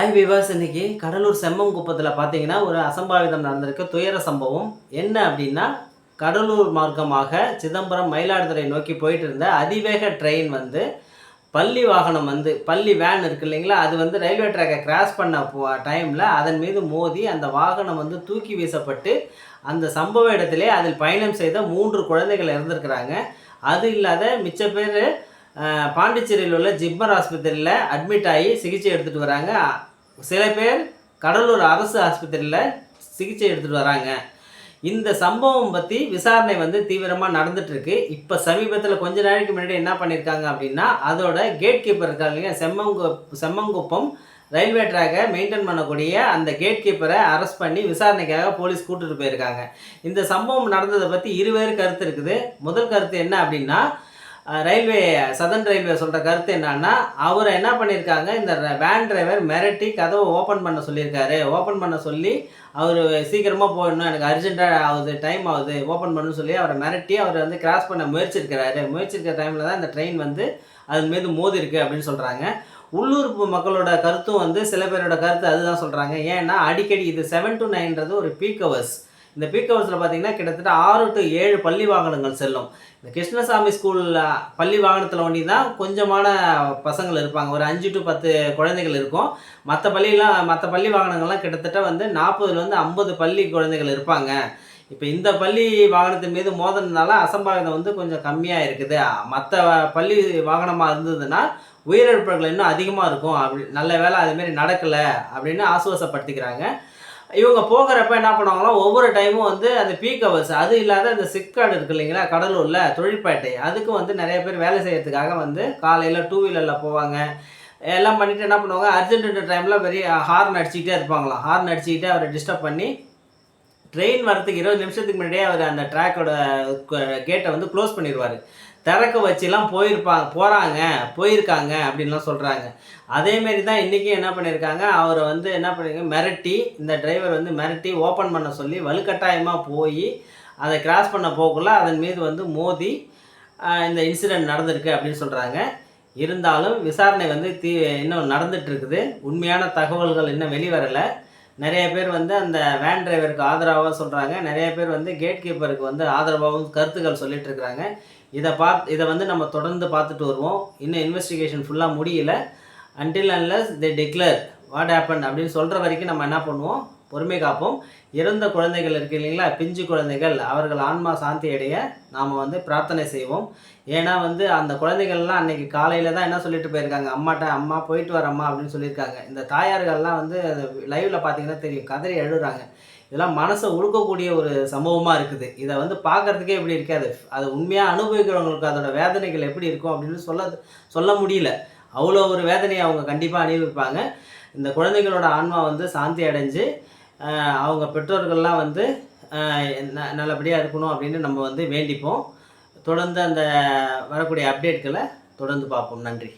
ஐ விவாஸ் இன்னைக்கு கடலூர் செம்மங்குப்பத்தில் பார்த்தீங்கன்னா ஒரு அசம்பாவிதம் நடந்திருக்கு. துயர சம்பவம். என்ன அப்படின்னா கடலூர் மார்க்கமாக சிதம்பரம் மயிலாடுதுறை நோக்கி போயிட்டு இருந்த அதிவேக ட்ரெயின் வந்து பள்ளி வாகனம் வந்து பள்ளி வேன் இருக்கு இல்லைங்களா? அது வந்து ரயில்வே ட்ராக்கை கிராஸ் பண்ண டைமில் அதன் மீது மோதி அந்த வாகனம் வந்து தூக்கி வீசப்பட்டு அந்த சம்பவ இடத்திலே அதில் பயணம் செய்த மூன்று குழந்தைகள் இறந்துருக்கிறாங்க. அது இல்லாத மிச்ச பேர் பாண்டிச்சேரியில் உள்ள ஜிப்மர் ஆஸ்பத்திரியில் அட்மிட் ஆகி சிகிச்சை எடுத்துகிட்டு வராங்க. சில பேர் கடலூர் அரசு ஆஸ்பத்திரியில் சிகிச்சை எடுத்துகிட்டு வராங்க. இந்த சம்பவம் பற்றி விசாரணை வந்து தீவிரமாக நடந்துட்டுருக்கு இப்போ சமீபத்தில் கொஞ்ச நாளைக்கு முன்னாடி என்ன பண்ணியிருக்காங்க அப்படின்னா அதோட கேட் கீப்பர் இருக்காங்க இல்லையா செம்மங்கு செம்மங்குப்பம் ரயில்வே ட்ராக்கை மெயின்டைன் பண்ணக்கூடிய அந்த கேட் கீப்பரை அரெஸ்ட் பண்ணி விசாரணைக்காக போலீஸ் கூட்டிகிட்டு போயிருக்காங்க. இந்த சம்பவம் நடந்ததை பற்றி இருவேறு கருத்து இருக்குது. முதல் கருத்து என்ன அப்படின்னா ரயில்வே சதன் ரயில்வே சொல்கிற கருத்து என்னன்னா அவரை என்ன பண்ணியிருக்காங்க இந்த வேன் டிரைவர் மிரட்டி கதவை ஓப்பன் பண்ண சொல்லியிருக்காரு. ஓப்பன் பண்ண சொல்லி அவர் சீக்கிரமாக போயிடணும் எனக்கு அர்ஜென்ட்டாக ஆகுது டைம் ஆகுது ஓப்பன் பண்ணணும்னு சொல்லி அவரை மிரட்டி அவர் வந்து கிராஸ் பண்ண முயற்சிருக்கிறாரு. முயற்சிருக்கிற டைமில் தான் இந்த ட்ரெயின் வந்து அதன் மீது மோதிருக்கு அப்படின்னு சொல்கிறாங்க உள்ளூர் மக்களோட கருத்தும் வந்து சில பேரோட கருத்து அதுதான் சொல்கிறாங்க ஏன்னா அடிக்கடி இது செவன் டு நைன்றது ஒரு பீக் ஹவர்ஸ் இந்த பீக் ஹவர்ஸில் பார்த்தீங்கன்னா கிட்டத்தட்ட ஆறு டு ஏழு பள்ளி வாகனங்கள் செல்லும். இந்த கிருஷ்ணசாமி ஸ்கூலில் பள்ளி வாகனத்தில் ஒண்டி தான் கொஞ்சமான பசங்கள் இருப்பாங்க. ஒரு அஞ்சு டு பத்து குழந்தைகள் இருக்கும். மற்ற பள்ளியெலாம் மற்ற பள்ளி வாகனங்கள்லாம் கிட்டத்தட்ட வந்து நாற்பதுலேருந்து ஐம்பது பள்ளி குழந்தைகள் இருப்பாங்க. இப்போ இந்த பள்ளி வாகனத்தின் மீது மோதினதுனால அசம்பாவிதம் வந்து கொஞ்சம் கம்மியாக இருக்குது. மற்ற பள்ளி வாகனமாக இருந்ததுன்னா உயிரிழப்புகள் இன்னும் அதிகமாக இருக்கும். அப்படி நல்ல வேலை அதுமாரி நடக்கலை அப்படின்னு ஆசுவாசப்படுத்திக்கிறாங்க. இவங்க போகிறப்ப என்ன பண்ணுவாங்கன்னா ஒவ்வொரு டைமும் வந்து அந்த பீக் ஹவர்ஸ் அது இல்லாத அந்த சிக்காடு இருக்கு இல்லைங்களா கடலூரில் தொழிற்பேட்டை அதுக்கு வந்து நிறைய பேர் வேலை செய்கிறதுக்காக வந்து காலையில் டூ வீலரில் போவாங்க. எல்லாம் பண்ணிவிட்டு என்ன பண்ணுவாங்க அர்ஜென்ட் டைமில் பெரிய ஹார்ன் அடிச்சுக்கிட்டே இருப்பாங்களாம். ஹார்ன் அடிச்சுக்கிட்டே அவரை டிஸ்டர்ப் பண்ணி ட்ரெயின் வரத்துக்கு இருபது நிமிஷத்துக்கு முன்னாடியே அவர் அந்த ட்ராக்கோட கேட்டை வந்து க்ளோஸ் பண்ணிடுவார். திறக்க வச்சுலாம் போயிருப்பாங்க போகிறாங்க போயிருக்காங்க அப்படின்லாம் சொல்கிறாங்க அதேமாரி தான் இன்றைக்கும் என்ன பண்ணியிருக்காங்க அவரை வந்து என்ன பண்ணிருக்காங்க மிரட்டி இந்த டிரைவர் வந்து மிரட்டி ஓப்பன் பண்ண சொல்லி வலுக்கட்டாயமாக போய் அதை கிராஸ் பண்ண போக்குள்ள அதன் மீது வந்து மோதி இந்த இன்சிடெண்ட் நடந்திருக்கு அப்படின்னு சொல்கிறாங்க இருந்தாலும் விசாரணை வந்து தீ இன்னும் நடந்துட்டு இருக்குது. உண்மையான தகவல்கள் இன்னும் வெளிவரலை. நிறைய பேர் வந்து அந்த வேன் டிரைவருக்கு ஆதரவாக சொல்கிறாங்க நிறைய பேர் வந்து கேட் கீப்பருக்கு வந்து ஆதரவாகவும் கருத்துக்கள் சொல்லிட்டு இருக்கிறாங்க. இதை பார்த்து இதை வந்து நம்ம தொடர்ந்து பார்த்துட்டு வருவோம். இன்னும் இன்வெஸ்டிகேஷன் ஃபுல்லாக முடியல. Until unless they declare what happen அப்படின்னு சொல்கிற வரைக்கும் நம்ம என்ன பண்ணுவோம்? பொறுமை காப்போம். இறந்த குழந்தைகள் இருக்கு இல்லைங்களா? பிஞ்சு குழந்தைகள். அவர்கள் ஆன்மா சாந்தி அடைய நாம் வந்து பிரார்த்தனை செய்வோம். ஏன்னா வந்து அந்த குழந்தைகள்லாம் அன்னைக்கு காலையில் தான் என்ன சொல்லிட்டு போயிருக்காங்க? அம்மாட்ட அம்மா போயிட்டு வரம்மா அப்படின்னு சொல்லியிருக்காங்க. இந்த தாயார்கள்லாம் வந்து லைவில் பார்த்தீங்கன்னா தெரியும். கதறி எழுதுறாங்க இதெல்லாம் மனசை உழுக்கக்கூடிய ஒரு சம்பவமாக இருக்குது. இதை வந்து பார்க்கறதுக்கே எப்படி இருக்காது. அது உண்மையாக அனுபவிக்கிறவங்களுக்கு அதோட வேதனைகள் எப்படி இருக்கும் அப்படின்னு சொல்ல சொல்ல முடியல. அவ்வளோ ஒரு வேதனையை அவங்க கண்டிப்பாக அனுபவிப்பாங்க இந்த குழந்தைகளோட ஆன்மா வந்து சாந்தி அடைஞ்சு அவங்க பெற்றோர்கள்லாம் வந்து ந- நல்லபடியாக இருக்கணும் அப்படின்னு நம்ம வந்து வேண்டிப்போம். தொடர்ந்து அந்த வரக்கூடிய அப்டேட்களை தொடர்ந்து பார்ப்போம். நன்றி.